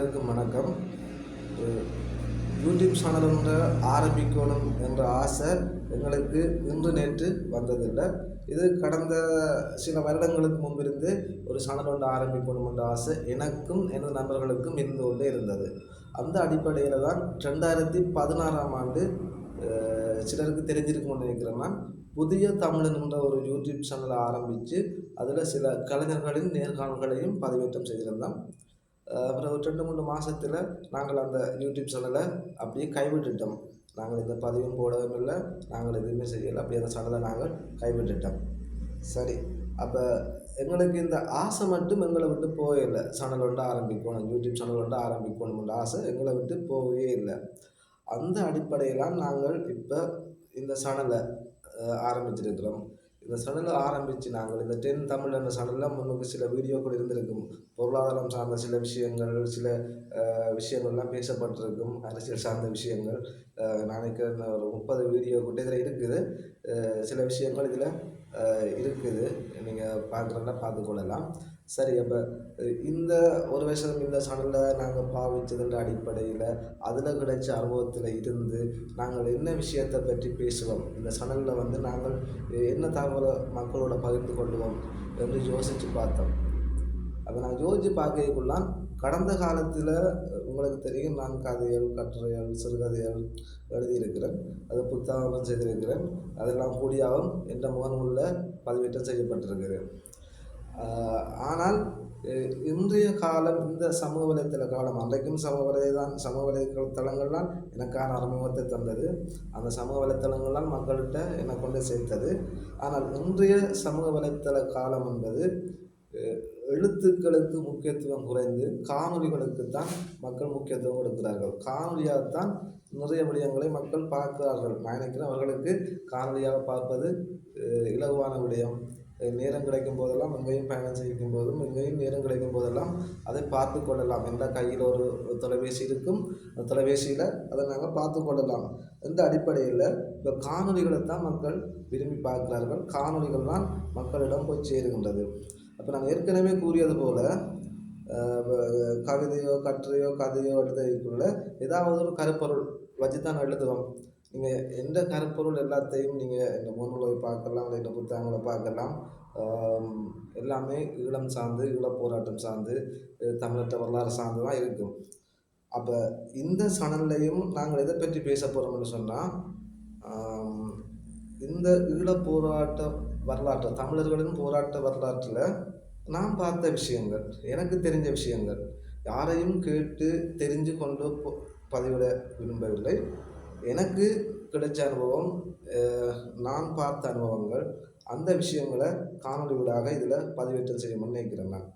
அனைவருக்கும் வணக்கம். YouTube channel ஒன்று ஆரம்பிக்கணும் என்ற ஆசை எங்களுக்கு இன்று நேற்று வந்ததில்லை. இது கடந்த சில வருடங்களுக்கு முன்பிருந்து ஒரு சேனல் ஒன்று ஆரம்பிக்கணும் என்ற ஆசை எனக்கும் எனது நண்பர்களுக்கும் இருந்து கொண்டே இருந்தது. அந்த அடிப்படையில் தான் ரெண்டாயிரத்தி பதினாறாம் ஆண்டு சிலருக்கு தெரிஞ்சிருக்கும்னு நினைக்கிறேன் நான். புதிய தமிழன் என்ற ஒரு யூடியூப் சேனலை ஆரம்பித்து அதில் சில கலைஞர்களின் நேர்காணல்களையும் பதிவேற்றம் செய்திருந்தான் அப்புறம் ஒரு ரெண்டு மூணு மாதத்தில் நாங்கள் அந்த யூடியூப் சேனலை அப்படியே கைவிட்டுட்டோம். நாங்கள் இந்த பதிவும் போடவும் இல்லை. நாங்கள் எதுவுமே செய்யலை. அப்படியே அந்த சேனலை நாங்கள் கைவிட்டுட்டோம். சரி. அப்போ எங்களுக்கு இந்த ஆசை மட்டும் எங்களை விட்டு போகவே இல்லை. சேனல் ஒன்று ஆரம்பிக்கணும். யூடியூப் சேனல் ஒன்று ஆரம்பிக்கணும்ன்ற ஆசை எங்களை விட்டு போகவே இல்லை. அந்த அடிப்படையில் நாங்கள் இப்போ இந்த சேனலை ஆரம்பிச்சிருக்கிறோம். இந்த சேனலை ஆரம்பித்து நாங்கள் இந்த டென் தமிழ் என்ற சேனலில் முன்னுக்கு சில வீடியோக்கள் இருந்திருக்கும். பொருளாதாரம் சார்ந்த சில விஷயங்கள் சில விஷயங்கள்லாம் பேசப்பட்டிருக்கும். அரசியல் சார்ந்த விஷயங்கள். நான் நினைக்கிறேன் ஒரு முப்பது வீடியோ கிட்ட இதில் இருக்குது. சில விஷயங்கள் இதில் இருக்குது. நீங்கள் பார்க்குறதா பார்த்துக்கொள்ளலாம் சரி அப்போ இந்த ஒரு வருஷம் இந்த சேனலில் நாங்கள் பாவித்ததுன்ற அடிப்படையில் அதில் கிடைச்ச அனுபவத்தில் இருந்து நாங்கள் என்ன விஷயத்தை பற்றி பேசுவோம்? இந்த சேனலில் வந்து நாங்கள் என்ன தகவலை மக்களோட பகிர்ந்து கொள்வோம்? என்று யோசித்து பார்த்தோம். அப்போ நான் யோசித்து பார்க்கக்குள்ளான் கடந்த காலத்தில் உங்களுக்கு தெரியும் நான் கதைகள் கட்டுரைகள் சிறுகதைகள் எழுதியிருக்கிறேன். அது புத்தகம் செய்திருக்கிறேன். அதெல்லாம் கூடியாகவும் என்ற முகநூலில் பதிவேற்றம் செய்யப்பட்டிருக்கிறேன் ஆனால் இன்றைய காலம் இந்த சமூக வலைத்தள காலம் அன்றைக்கும் சமூக வலை தான் சமூக வலைத்தளங்கள்லாம் எனக்கான அறிமுகத்தை தந்தது. அந்த சமூக வலைத்தளங்கள்லாம் மக்கள்கிட்ட என்னை கொண்டு சேர்த்தது. ஆனால் இன்றைய சமூக வலைத்தள காலம் என்பது எழுத்துக்களுக்கு முக்கியத்துவம் குறைந்து காணொலிகளுக்கு தான் மக்கள் முக்கியத்துவம் கொடுக்கிறார்கள். காணொலியாகத்தான் நிறைய விடயங்களை மக்கள் பார்க்கிறார்கள். நான் நினைக்கிறேன் அவர்களுக்கு காணொலியாக பார்ப்பது இலகுவான விடயம். நேரம் கிடைக்கும் போதெல்லாம் எங்கேயும் பயணம் செய்யும் போதும் எங்கேயும் நேரம் கிடைக்கும் போதெல்லாம் அதை பார்த்து கொள்ளலாம். எந்த கையில் ஒரு தொலைபேசி இருக்கும். அந்த தொலைபேசியில் அதை நாங்கள் பார்த்து கொள்ளலாம். இந்த அடிப்படையில் இப்போ காணொலிகளை தான் மக்கள் விரும்பி பார்க்கிறார்கள். காணொலிகள் தான் மக்களிடம் போய் சேருகின்றது. அப்போ நான் ஏற்கனவே கூறியது போல் கவிதையோ கட்டுரையோ கதையோ எழுதுறதுக்குள்ள ஏதாவது ஒரு கருப்பொருள் வச்சு தான் எழுதுவோம் நீங்கள் எந்த கருப்பொருள் எல்லாத்தையும் நீங்கள் இந்த முன்னுரை பார்க்கலாம் இல்லை இந்த புத்தகங்களை பார்க்கலாம் எல்லாமே ஈழம் சார்ந்து ஈழப் போராட்டம் சார்ந்து தமிழற்ற வரலாறு சார்ந்து தான் இருக்கும். அப்போ இந்த சனல்லையும் நாங்கள் எதை பற்றி பேச போகிறோம்னு சொன்னால் இந்த ஈழப் போராட்ட வரலாற்று தமிழர்களின் போராட்ட வரலாற்றில் நான் பார்த்த விஷயங்கள் எனக்கு தெரிஞ்ச விஷயங்கள் யாரையும் கேட்டு தெரிஞ்சு கொண்டு பதிவிட விரும்பவில்லை. எனக்கு கிடைச்ச அனுபவம் நான் பார்த்த அனுபவங்கள் அந்த விஷயங்களை காணொலி ஊடாக இதில் பதிவேற்றம் செய்ய நினைக்கிறேன் நான்.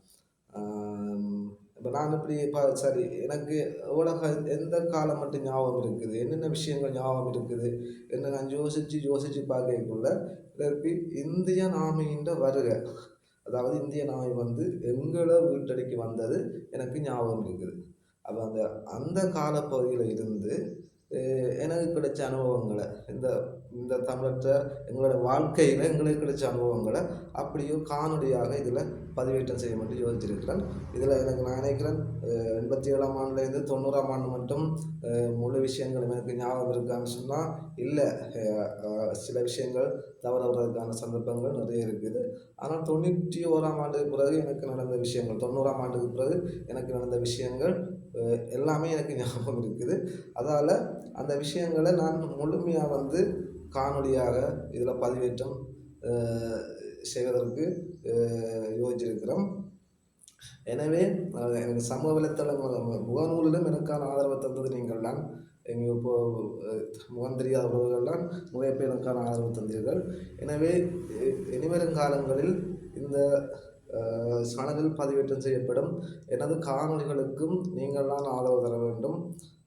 இப்போ நான் இப்படி இப்போ சரி எனக்கு உலக எந்த காலம் மட்டும் ஞாபகம் இருக்குது என்னென்ன விஷயங்கள் ஞாபகம் இருக்குது என்ன நான் யோசித்து யோசித்து பார்க்கக்குள்ள எனக்கு இந்திய நாமின்ற வருக அதாவது இந்திய நாமை வந்து எங்களை வீட்டடிக்கு வந்தது எனக்கு ஞாபகம் இருக்குது. அப்போ அந்த அந்த காலப்பகுதியில் இருந்து எனக்கு கிடைச்ச அனுபவங்களை இந்த இந்த தமிழற்ற எங்களோட வாழ்க்கையில் எங்களுக்கு கிடைச்ச அனுபவங்களை அப்படியும் காணொலியாக இதில் பதிவேற்றம் செய்ய மட்டும் யோசிச்சிருக்கிறேன் இதில் எனக்கு நான் நினைக்கிறேன் எண்பத்தி ஏழாம் ஆண்டுலேருந்து தொண்ணூறாம் ஆண்டு மட்டும் முழு விஷயங்கள் எனக்கு ஞாபகம் இருக்கான்னு சொன்னால் இல்லை சில விஷயங்கள் தவறதுக்கான சந்தர்ப்பங்கள் நிறைய இருக்குது. ஆனால் தொண்ணூற்றி ஓராம் ஆண்டுக்கு பிறகு எனக்கு நடந்த விஷயங்கள் தொண்ணூறாம் ஆண்டுக்கு பிறகு எனக்கு நடந்த விஷயங்கள் எல்லாமே எனக்கு ஞாபகம் இருக்குது. அதால் அந்த விஷயங்களை நான் முழுமையாக வந்து காணொலியாக இதில் பதிவேற்றம் செய்வதற்கு யோசிச்சிருக்கிறோம். எனவே எனக்கு சமூக வலைத்தளங்கள் முகநூலிலும் எனக்கான ஆதரவை தந்தது நீங்கள் தான். எங்கள் இப்போ முகம் தெரியாத உறவுகள்லாம் நிறைய பேர் எனக்கான ஆதரவு தந்தீர்கள். எனவே இனிவரும் காலங்களில் இந்த அஹ், சேனலில் பதிவேற்றம் செய்யப்படும் எனது காணொலிகளுக்கும் நீங்கள் தான் ஆதரவு தர வேண்டும்.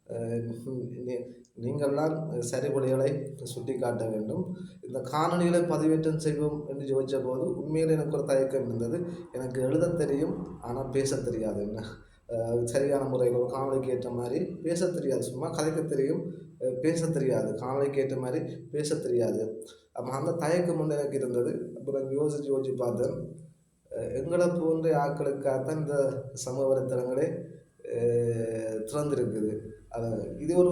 அஹ், நீங்கள்லாம் சரிபடிகளை சுட்டி காட்ட வேண்டும். இந்த காணொலிகளை பதிவேற்றம் செய்வோம் என்று யோசித்த போது உண்மையில் எனக்கு ஒரு தயக்கம் இருந்தது. எனக்கு எழுத தெரியும் ஆனால் பேச தெரியாது. என்ன? சரியான முறையில் ஒரு காணொளிக்கு ஏற்ற மாதிரி பேச தெரியாது. சும்மா கதைக்க தெரியும் பேச தெரியாது. காணொலிக்கு ஏற்ற மாதிரி பேச தெரியாது. அப்போ அந்த தயக்கம் வந்து எனக்கு இருந்தது. அப்புறம் யோசித்து யோசித்து பார்த்தேன். எங்களை போன்ற ஆட்களுக்காகத்தான் இந்த சமூக வலைத்தளங்களே திறந்திருக்குது. அதை இது ஒரு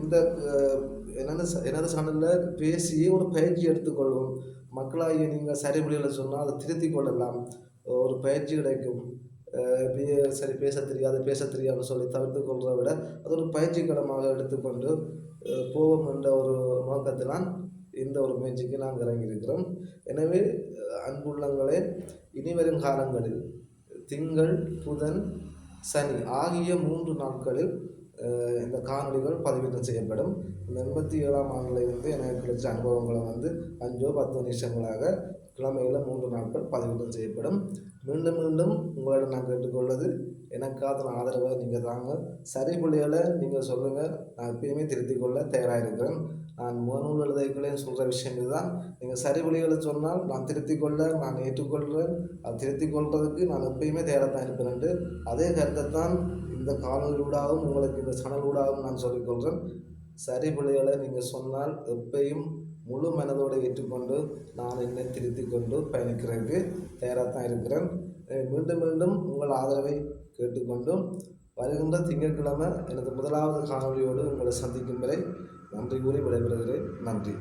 இந்த அஹ், என்னென்ன எனது சேனலில் பேசி ஒரு பயிற்சி எடுத்துக்கொள்வோம் மக்களாகிய நீங்கள் சரி முடியலை சொன்னால் அதை திருத்திக் கொள்ளலாம். ஒரு பயிற்சி கிடைக்கும். இப்படியே சரி பேச தெரியாது பேச தெரியாதுன்னு சொல்லி தவிர்த்து கொள்றதை விட அது ஒரு பயிற்சி கடமாக எடுத்துக்கொண்டு போவோம் என்ற ஒரு நோக்கத்தினால் இந்த ஒரு முயற்சிக்கு நாங்கள் இறங்கியிருக்கிறோம். எனவே அன்புள்ளங்களே இனி வரும் காலங்களில் திங்கள் புதன் சனி ஆகிய மூன்று நாட்களில் இந்த காணொலிகள் பதிவேற்றம் செய்யப்படும். இந்த எண்பத்தி ஏழாம் ஆண்டில் இருந்து எனக்கு கிடைச்ச அனுபவங்களை வந்து அஞ்சோ பத்து நிமிஷங்களாக கிழமையில் மூன்று நாட்கள் பதிவேற்றம் செய்யப்படும். மீண்டும் மீண்டும் உங்களிடம் நான் கேட்டுக்கொள்வது எனக்கான ஆதரவை நீங்கள் தாங்க. சரி பிள்ளைகளை நீங்கள் சொல்லுங்கள் நான் எப்பயுமே திருத்திக் கொள்ள தயாராக இருக்கிறேன். நான் முகநூல் எழுதைகளையும் சொல்கிற விஷயம் இதுதான். நீங்கள் சரி பிள்ளைகளை சொன்னால் நான் திருத்திக் கொள்ள நான் ஏற்றுக்கொள்கிறேன். அது திருத்திக் கொள்வதற்கு நான் எப்பயுமே தயாராக தான் இருப்பேன் அதே கருத்தை தான் இந்த காணொலியூடாகவும் உங்களுக்கு இந்த சேனலூடாகவும் நான் சொல்லிக்கொள்கிறேன் சரி பிள்ளைகளை நீங்கள் சொன்னால் எப்பயும் முழு மனதோடு ஏற்றுக்கொண்டு நான் என்னை திருத்திக் கொண்டு பயணிக்கிறதுக்கு தயாராக தான் இருக்கிறேன் மீண்டும் மீண்டும் உங்கள் ஆதரவை கேட்டுக்கொண்டும் வருகின்ற திங்கட்கிழமை எனது முதலாவது காணொலியோடு உங்களை சந்திக்கும் வரை நன்றி கூறி விடைபெறுகிறேன். நன்றி.